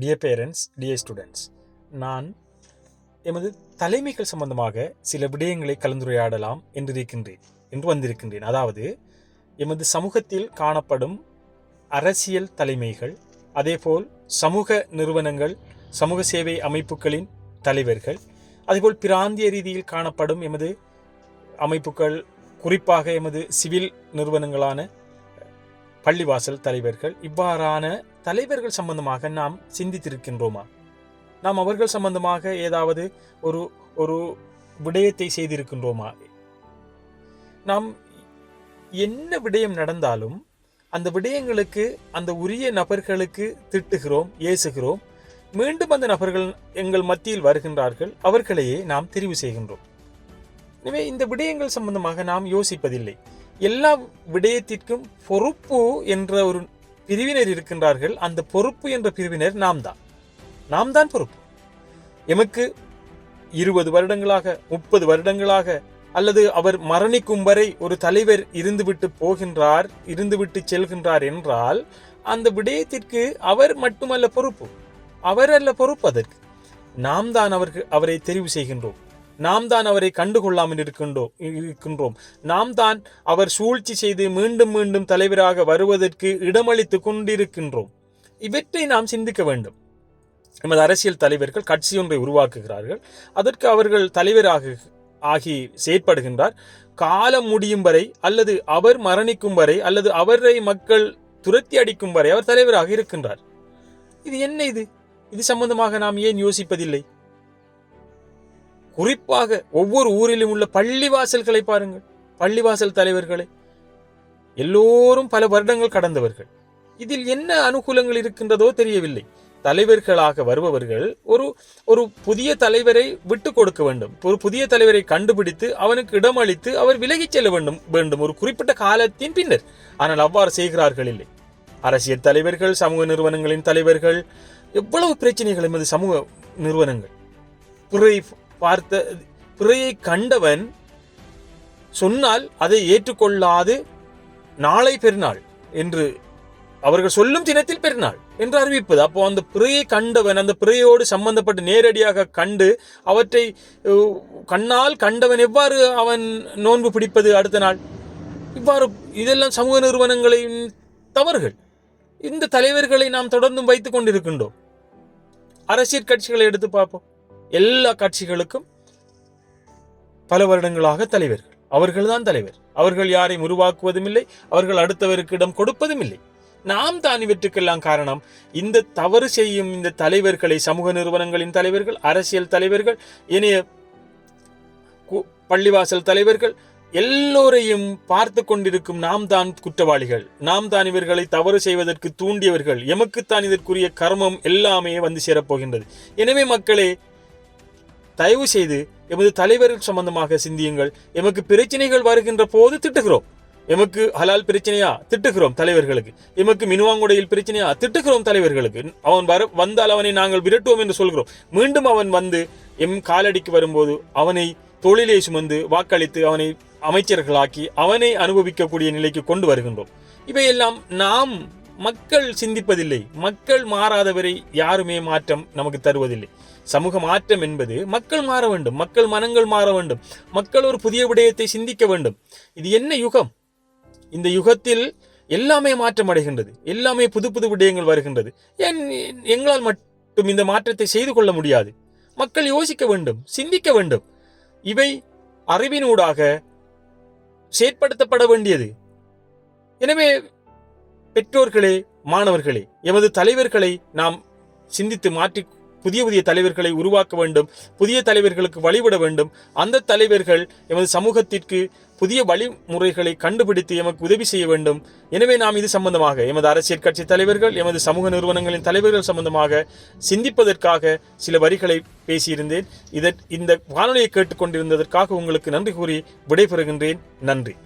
Dear parents dear students நான் எமது தலைமைகள் சம்பந்தமாக சில விடயங்களை கலந்துரையாடலாம் என்றிருக்கின்றேன் என்று வந்திருக்கின்றேன். அதாவது எமது சமூகத்தில் காணப்படும் அரசியல் தலைமைகள் அதேபோல் சமூக நிறுவனங்கள் சமூக சேவை அமைப்புகளின் தலைவர்கள் அதேபோல் பிராந்திய ரீதியில் காணப்படும் எமது அமைப்புகள் குறிப்பாக எமது சிவில் நிறுவனங்களான பள்ளிவாசல் தலைவர்கள் இவ்வாறான தலைவர்கள் சம்பந்தமாக நாம் சிந்தித்திருக்கின்றோமா? நாம் அவர்கள் சம்பந்தமாக ஏதாவது ஒரு ஒரு விடயத்தை செய்திருக்கின்றோமா? நாம் என்ன விடயம் நடந்தாலும் அந்த விடயங்களுக்கு அந்த உரிய நபர்களுக்கு திட்டுகிறோம் ஏசுகிறோம். மீண்டும் அந்த நபர்கள் எங்கள் மத்தியில் வருகின்றார்கள் அவர்களையே நாம் தெரிவு செய்கின்றோம். எனவே இந்த விடயங்கள் சம்பந்தமாக நாம் யோசிப்பதில்லை. எல்லா விடயத்திற்கும் பொறுப்பு என்ற ஒரு பிரிவினர் இருக்கின்றார்கள். அந்த பொறுப்பு என்ற பிரிவினர் நாம் தான் நாம் தான் பொறுப்பு. எமக்கு இருபது வருடங்களாக முப்பது வருடங்களாக அல்லது அவர் மரணிக்கும் வரை ஒரு தலைவர் இருந்துவிட்டு போகின்றார் இருந்துவிட்டு செல்கின்றார் என்றால் அந்த விடயத்திற்கு அவர் மட்டுமல்ல பொறுப்பு. அவர் அல்ல பொறுப்பு அதற்கு. நாம் தான் அவருக்கு அவரை தெரிவு செய்கின்றோம். நாம் தான் அவரை கண்டுகொள்ளாமல் இருக்கின்றோம் இருக்கின்றோம். நாம் தான் அவர் சூழ்ச்சி செய்து மீண்டும் மீண்டும் தலைவராக வருவதற்கு இடமளித்து கொண்டிருக்கின்றோம். இவற்றை நாம் சிந்திக்க வேண்டும். நமது அரசியல் தலைவர்கள் கட்சி ஒன்றை உருவாக்குகிறார்கள். அதற்கு அவர்கள் தலைவராக ஆகி செயற்படுகின்றார். காலம் முடியும் வரை அல்லது அவர் மரணிக்கும் வரை அல்லது அவரை மக்கள் துரத்தி அடிக்கும் வரை அவர் தலைவராக இருக்கின்றார். இது என்ன இது? இது சம்பந்தமாக நாம் ஏன் யோசிப்பதில்லை? குறிப்பாக ஒவ்வொரு ஊரிலும் உள்ள பள்ளிவாசல்களை பாருங்கள். பள்ளிவாசல் தலைவர்களை எல்லோரும் பல வருடங்கள் கடந்தவர்கள். இதில் என்ன அனுகூலங்கள் இருக்கின்றதோ தெரியவில்லை. தலைவர்களாக வருபவர்கள் ஒரு ஒரு புதிய தலைவரை விட்டு கொடுக்க வேண்டும். ஒரு புதிய தலைவரை கண்டுபிடித்து அவனுக்கு இடமளித்து அவர் விலகிச் செல்ல வேண்டும் வேண்டும். ஒரு குறிப்பிட்ட காலத்தின் பின்னர். ஆனால் அவ்வாறு செய்கிறார்கள் இல்லை. அரசியல் தலைவர்கள் சமூக நிறுவனங்களின் தலைவர்கள் எவ்வளவு பிரச்சனைகள் எமது சமூக நிறுவனங்கள்? பிறை பார்த்த பிறையை கண்டவன் சொன்னால் அதை ஏற்றுக்கொள்ளாது நாளை பெருநாள் என்று அவர்கள் சொல்லும் தினத்தில் பெருநாள் என்று அறிவிப்பது. அப்போ அந்த பிறையை கண்டவன் அந்த பிறையோடு சம்பந்தப்பட்டு நேரடியாக கண்டு அவற்றை கண்ணால் கண்டவன் எவ்வாறு அவன் நோன்பு பிடிப்பது அடுத்த நாள்? இவ்வாறு இதெல்லாம் சமூக நிறுவனங்களின் தவறுகள். இந்த தலைவர்களை நாம் தொடர்ந்தும் வைத்துக் கொண்டிருக்கின்றோம். அரசியல் கட்சிகளை எடுத்து பார்ப்போம். எல்லா கட்சிகளுக்கும் பல வருடங்களாக தலைவர்கள் அவர்கள்தான் தலைவர். அவர்கள் யாரையும் உருவாக்குவதும் இல்லை அவர்கள் அடுத்தவருக்கு இடம் கொடுப்பதும் இல்லை நாம் தான் இவற்றுக்கெல்லாம் காரணம். இந்த தவறு செய்யும் இந்த தலைவர்களை சமூக நிறுவனங்களின் தலைவர்கள் அரசியல் தலைவர்கள் இனிய கு- பள்ளிவாசல் தலைவர்கள் எல்லோரையும் பார்த்து கொண்டிருக்கும் நாம் தான் குற்றவாளிகள். நாம் தான் இவர்களை தவறு செய்வதற்கு தூண்டியவர்கள். எமக்குத்தான் இதற்குரிய கர்மம் எல்லாமே வந்து சேரப்போகின்றது. எனவே மக்களே தயவு செய்து எமது தலைவர்கள் சம்பந்தமாக சிந்தியுங்கள். எமக்கு பிரச்சனைகள் வருகின்ற போது திட்டுகிறோம். எமக்கு ஹலால் பிரச்சனையா? திட்டுகிறோம் தலைவர்களுக்கு. எமக்கு மினுவாங்குடையில் பிரச்சனையா? திட்டுகிறோம் தலைவர்களுக்கு. அவன் வர வந்தால் அவனை நாங்கள் விரட்டுவோம் என்று சொல்கிறோம். மீண்டும் அவன் வந்து எம் காலடிக்கு வரும்போது அவனை தொழிலே சுமந்து வாக்களித்து அவனை அமைச்சர்களாக்கி அவனை அனுபவிக்கக்கூடிய நிலைக்கு கொண்டு வருகின்றோம். இவையெல்லாம் நாம் மக்கள் சிந்திப்பதில்லை மக்கள் மாறாதவரை யாருமே மாற்றம் நமக்கு தருவதில்லை. சமூக மாற்றம் என்பது மக்கள் மாற வேண்டும் மக்கள் மனங்கள் மாற வேண்டும் மக்கள் ஒரு புதிய விடயத்தை சிந்திக்க வேண்டும். இது என்ன யுகம்? இந்த யுகத்தில் எல்லாமே மாற்றம் அடைகின்றது எல்லாமே புது புது விடயங்கள் வருகின்றது. ஏன் எங்களால் மட்டும் இந்த மாற்றத்தை செய்து கொள்ள முடியாது. மக்கள் யோசிக்க வேண்டும் சிந்திக்க வேண்டும். இவை அறிவினூடாக செயற்படுத்தப்பட வேண்டியது. எனவே பெற்றோர்களே மாணவர்களே எமது தலைவர்களை நாம் சிந்தித்து மாற்றி புதிய புதிய தலைவர்களை உருவாக்க வேண்டும் புதிய தலைவர்களுக்கு வழிவிட வேண்டும். அந்த தலைவர்கள் எமது சமூகத்திற்கு புதிய வழிமுறைகளை கண்டுபிடித்து எமக்கு உதவி செய்ய வேண்டும். எனவே நாம் இது சம்பந்தமாக எமது அரசியல் கட்சி தலைவர்கள் எமது சமூக நிறுவனங்களின் தலைவர்கள் சம்பந்தமாக சிந்திப்பதற்காக சில வரிகளை பேசியிருந்தேன். இதற் இந்த வானொலியை கேட்டுக்கொண்டிருந்ததற்காக உங்களுக்கு நன்றி கூறி விடைபெறுகின்றேன். நன்றி.